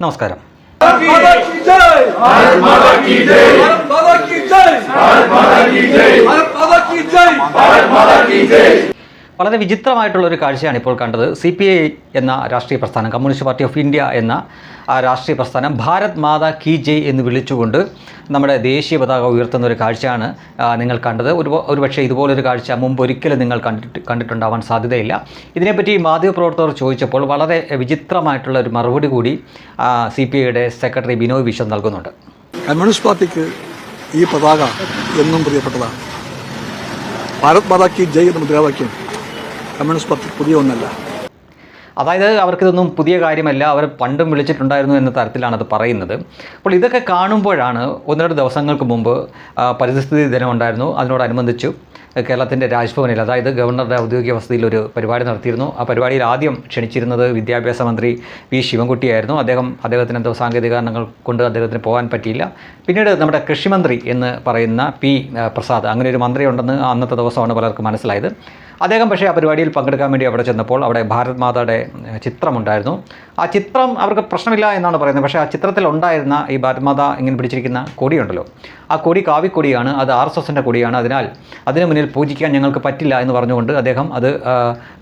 നമസ്കാരം भारत माता की जय വളരെ വിചിത്രമായിട്ടുള്ളൊരു കാഴ്ചയാണ് ഇപ്പോൾ കണ്ടത്. സി പി ഐ എന്ന രാഷ്ട്രീയ പ്രസ്ഥാനം കമ്മ്യൂണിസ്റ്റ് പാർട്ടി ഓഫ് ഇന്ത്യ എന്ന രാഷ്ട്രീയ പ്രസ്ഥാനം ഭാരത് മാതാ കി ജയ് എന്ന് വിളിച്ചുകൊണ്ട് നമ്മുടെ ദേശീയ പതാക ഉയർത്തുന്ന ഒരു കാഴ്ചയാണ് നിങ്ങൾ കണ്ടത്. ഒരു ഒരുപക്ഷെ ഇതുപോലൊരു കാഴ്ച മുമ്പ് ഒരിക്കലും നിങ്ങൾ കണ്ടിട്ട് കണ്ടിട്ടുണ്ടാവാൻ സാധ്യതയില്ല. ഇതിനെപ്പറ്റി മാധ്യമപ്രവർത്തകർ ചോദിച്ചപ്പോൾ വളരെ വിചിത്രമായിട്ടുള്ള ഒരു മറുപടി കൂടി സി പി ഐയുടെ സെക്രട്ടറി ബിനോയ് വിശ്വം നൽകുന്നുണ്ട്. കമ്മ്യൂണിസ്റ്റ് പാർട്ടിക്ക് ഈ പതാക എന്നും പ്രിയപ്പെട്ടതാണ്. ഭാരത് മാതാ കി ജയ് എന്ന മുദ്രാവാക്യം കമ്മ്യൂണിസ്റ്റ് പാർട്ടിക്ക് പുതിയ ഒന്നല്ല. അതായത് അവർക്കിതൊന്നും പുതിയ കാര്യമല്ല അവർ പണ്ടും വിളിച്ചിട്ടുണ്ടായിരുന്നു എന്ന തരത്തിലാണ് അത് പറയുന്നത്. അപ്പോൾ ഇതൊക്കെ കാണുമ്പോഴാണ് ഒന്ന് രണ്ട് ദിവസങ്ങൾക്ക് മുമ്പ് പരിസ്ഥിതി ദിനം ഉണ്ടായിരുന്നു. അതിനോടനുബന്ധിച്ചു കേരളത്തിന്റെ രാജ്ഭവനിൽ അതായത് ഗവർണറുടെ ഔദ്യോഗിക വസതിയിൽ ഒരു പരിപാടി നടത്തിയിരുന്നു. ആ പരിപാടിയിൽ ആദ്യം ക്ഷണിച്ചിരുന്നത് വിദ്യാഭ്യാസ മന്ത്രി വി. ശിവൻകുട്ടിയായിരുന്നു അദ്ദേഹം അദ്ദേഹത്തിന് എന്തോ സാങ്കേതിക കാരണങ്ങൾ കൊണ്ട് അദ്ദേഹത്തിന് പോകാൻ പറ്റിയില്ല. പിന്നീട് നമ്മുടെ കൃഷിമന്ത്രി എന്ന് പറയുന്ന പി പ്രസാദ് അങ്ങനെ ഒരു മന്ത്രി ഉണ്ടെന്ന് അന്നത്തെ ദിവസമാണ് പലർക്കും മനസ്സിലായത്. അദ്ദേഹം പക്ഷേ ആ പരിപാടിയിൽ പങ്കെടുക്കാൻ വേണ്ടി അവിടെ ചെന്നപ്പോൾ അവിടെ ഭാരത് മാതയുടെ ചിത്രമുണ്ടായിരുന്നു. ആ ചിത്രം അവർക്ക് പ്രശ്നമില്ല എന്നാണ് പറയുന്നത്. പക്ഷേ ആ ചിത്രത്തിൽ ഉണ്ടായിരുന്ന ഈ ഭാരത് മാത ഇങ്ങനെ പിടിച്ചിരിക്കുന്ന കൊടിയുണ്ടല്ലോ. ആ കൊടി കാവിക്കൊടിയാണ് അത് ആർ എസ് എസിന്റെ കൊടിയാണ്. അതിനാൽ അതിന് മുന്നിൽ പൂജിക്കാൻ ഞങ്ങൾക്ക് പറ്റില്ല എന്ന് പറഞ്ഞുകൊണ്ട് അദ്ദേഹം അത്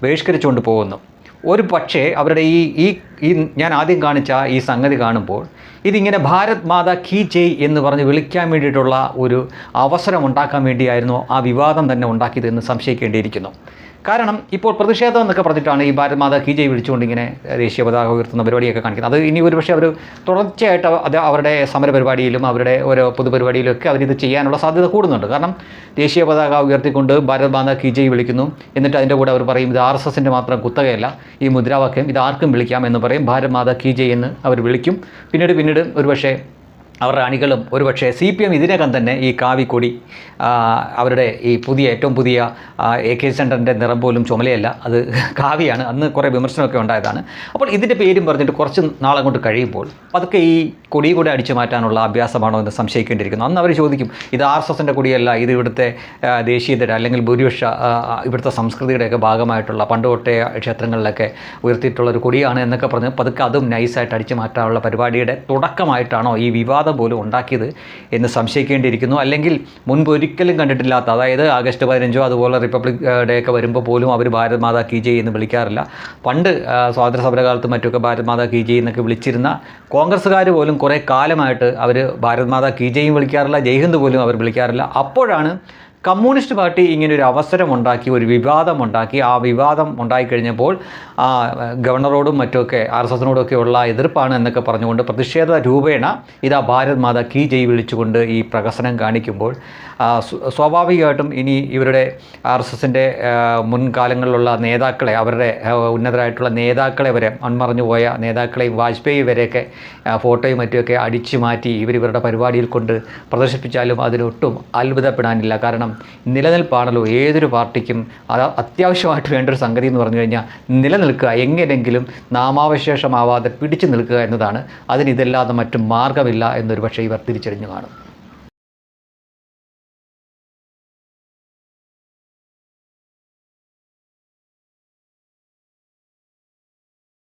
ബഹിഷ്കരിച്ചുകൊണ്ട് പോകുന്നു. ഒരു പക്ഷേ അവരുടെ ഈ ഈ ഈ ഞാൻ ആദ്യം കാണിച്ച ഈ സംഗതി കാണുമ്പോൾ ഇതിങ്ങനെ ഭാരത് മാതാ കി ജയ് എന്ന് പറഞ്ഞ് വിളിക്കാൻ വേണ്ടിയിട്ടുള്ള ഒരു അവസരം ഉണ്ടാക്കാൻ വേണ്ടിയായിരുന്നു ആ വിവാദം തന്നെ ഉണ്ടാക്കിയത് എന്ന് സംശയിക്കേണ്ടിയിരിക്കുന്നു. കാരണം ഇപ്പോൾ പ്രതിഷേധം എന്നൊക്കെ പറഞ്ഞിട്ടാണ് ഈ ഭാരത് മാതാ കി ജയ് വിളിച്ചുകൊണ്ട് ഇങ്ങനെ ദേശീയ പതാക ഉയർത്തുന്ന പരിപാടിയൊക്കെ കാണിക്കുന്നത്. അത് ഇനി ഒരുപക്ഷെ അവർ തുടർച്ചയായിട്ട് അത് അവരുടെ സമരപരിപാടിയിലും അവരുടെ ഓരോ പൊതുപരിപാടിയിലും ഒക്കെ അവരിത് ചെയ്യാനുള്ള സാധ്യത കൂടുന്നുണ്ട്. കാരണം ദേശീയ പതാക ഉയർത്തിക്കൊണ്ട് ഭാരത് മാതാ കി ജയ് വിളിക്കുന്നു. എന്നിട്ട് അതിന്റെ കൂടെ അവർ പറയും ഇത് ആർ എസ് എസിന്റെ മാത്രം കുത്തകയല്ല ഈ മുദ്രാവാക്യം ഇത് ആർക്കും വിളിക്കാം എന്ന് പറയും ഭാരത് മാതാ കി ജയ് എന്ന് അവർ വിളിക്കും. പിന്നീട് പിന്നീട് ഒരുപക്ഷെ അവരുടെ അണികളും ഒരുപക്ഷെ സി പി എം ഇതിനകം തന്നെ ഈ കാവിക്കൊടി കൊടി അവരുടെ ഈ പുതിയ ഏറ്റവും പുതിയ എ കെ ചന്ദ്രന്റെ നിറം പോലും ചുമലയല്ല. അത് കാവിയാണ്. അന്ന് കുറേ വിമർശനമൊക്കെ ഉണ്ടായതാണ്. അപ്പോൾ ഇതിന്റെ പേരും പറഞ്ഞിട്ട് കുറച്ച് നാളെ നാളങ്ങോട്ട് കഴിയുമ്പോൾ അതൊക്കെ ഈ കൊടി കൂടെ അടിച്ചു മാറ്റാനുള്ള അഭ്യാസമാണോ എന്ന് സംശയിക്കേണ്ടിയിരിക്കുന്നു. അന്ന് അവർ ചോദിക്കും ഇത് ആർ എസ് എസിന്റെ കൊടിയല്ല ഇത് ഇവിടുത്തെ ദേശീയതയുടെ അല്ലെങ്കിൽ ഭൂരിപക്ഷ ഇവിടുത്തെ സംസ്കൃതിയുടെയൊക്കെ ഭാഗമായിട്ടുള്ള പണ്ട് ക്ഷേത്രങ്ങളിലൊക്കെ ഉയർത്തിയിട്ടുള്ള ഒരു കൊടിയാണ് എന്നൊക്കെ പറഞ്ഞ് പതുക്കെ അതും നൈസായിട്ട് അടിച്ചു മാറ്റാനുള്ള പരിപാടിയുടെ തുടക്കമായിട്ടാണോ ഈ വിവാദം പോലും ഉണ്ടാക്കിയത് എന്ന് സംശയിക്കേണ്ടിയിരിക്കുന്നു. അല്ലെങ്കിൽ മുൻപ് ഒരിക്കലും കണ്ടിട്ടില്ലാത്ത അതായത് ആഗസ്റ്റ് പതിനഞ്ചോ അതുപോലെ റിപ്പബ്ലിക് ഡേ ഒക്കെ വരുമ്പോൾ പോലും അവർ ഭാരത് മാതാ കി ജയ് എന്ന് വിളിക്കാറില്ല. പണ്ട് സ്വാതന്ത്ര്യ സമരകാലത്ത് മറ്റുമൊക്കെ ഭാരത് മാതാ കി ജയ് എന്നൊക്കെ വിളിച്ചിരുന്ന കോൺഗ്രസ്സുകാർ പോലും കുറേ കാലമായിട്ട് അവർ ഭാരത് മാതാ കി ജയും വിളിക്കാറില്ല ജയ്ഹിന്ദ് പോലും അവർ വിളിക്കാറില്ല. അപ്പോഴാണ് കമ്മ്യൂണിസ്റ്റ് പാർട്ടി ഇങ്ങനെ ഒരു അവസരം ഉണ്ടാക്കി ഒരു വിവാദം ഉണ്ടാക്കി ആ വിവാദം ഉണ്ടായിക്കഴിഞ്ഞപ്പോൾ ഗവർണറോടും മറ്റുമൊക്കെ ആർ എസ് എസിനോടൊക്കെ ഉള്ള എതിർപ്പാണ് എന്നൊക്കെ പറഞ്ഞുകൊണ്ട് പ്രതിഷേധ രൂപേണ ഇതാ ഭാരത് മാത കി ജയ് വിളിച്ചുകൊണ്ട് ഈ പ്രകസനം കാണിക്കുമ്പോൾ സ്വാഭാവികമായിട്ടും ഇനി ഇവരുടെ ആർ എസ് എസിന്റെ മുൻകാലങ്ങളിലുള്ള നേതാക്കളെ അവരുടെ ഉന്നതരായിട്ടുള്ള നേതാക്കളെ വരെ മൺമറഞ്ഞു പോയ നേതാക്കളെയും വാജ്പേയി വരെയൊക്കെ ഫോട്ടോയും മറ്റുമൊക്കെ അടിച്ചു മാറ്റി ഇവർ ഇവരുടെ പരിപാടിയിൽ കൊണ്ട് പ്രദർശിപ്പിച്ചാലും അതിലൊട്ടും അത്ഭുതപ്പെടാനില്ല. കാരണം നിലനിൽപ്പാണല്ലോ ഏതൊരു പാർട്ടിക്കും അത് അത്യാവശ്യമായിട്ട് വേണ്ട ഒരു സംഗതി എന്ന് പറഞ്ഞു കഴിഞ്ഞാൽ നിലനിൽക്കുക എങ്ങനെയെങ്കിലും നാമാവശേഷമാവാതെ പിടിച്ചു നിൽക്കുക എന്നതാണ്. അതിന് ഇതല്ലാതെ മറ്റു മാർഗമില്ല എന്നൊരു പക്ഷേ ഇവർ തിരിച്ചറിഞ്ഞു കാണും.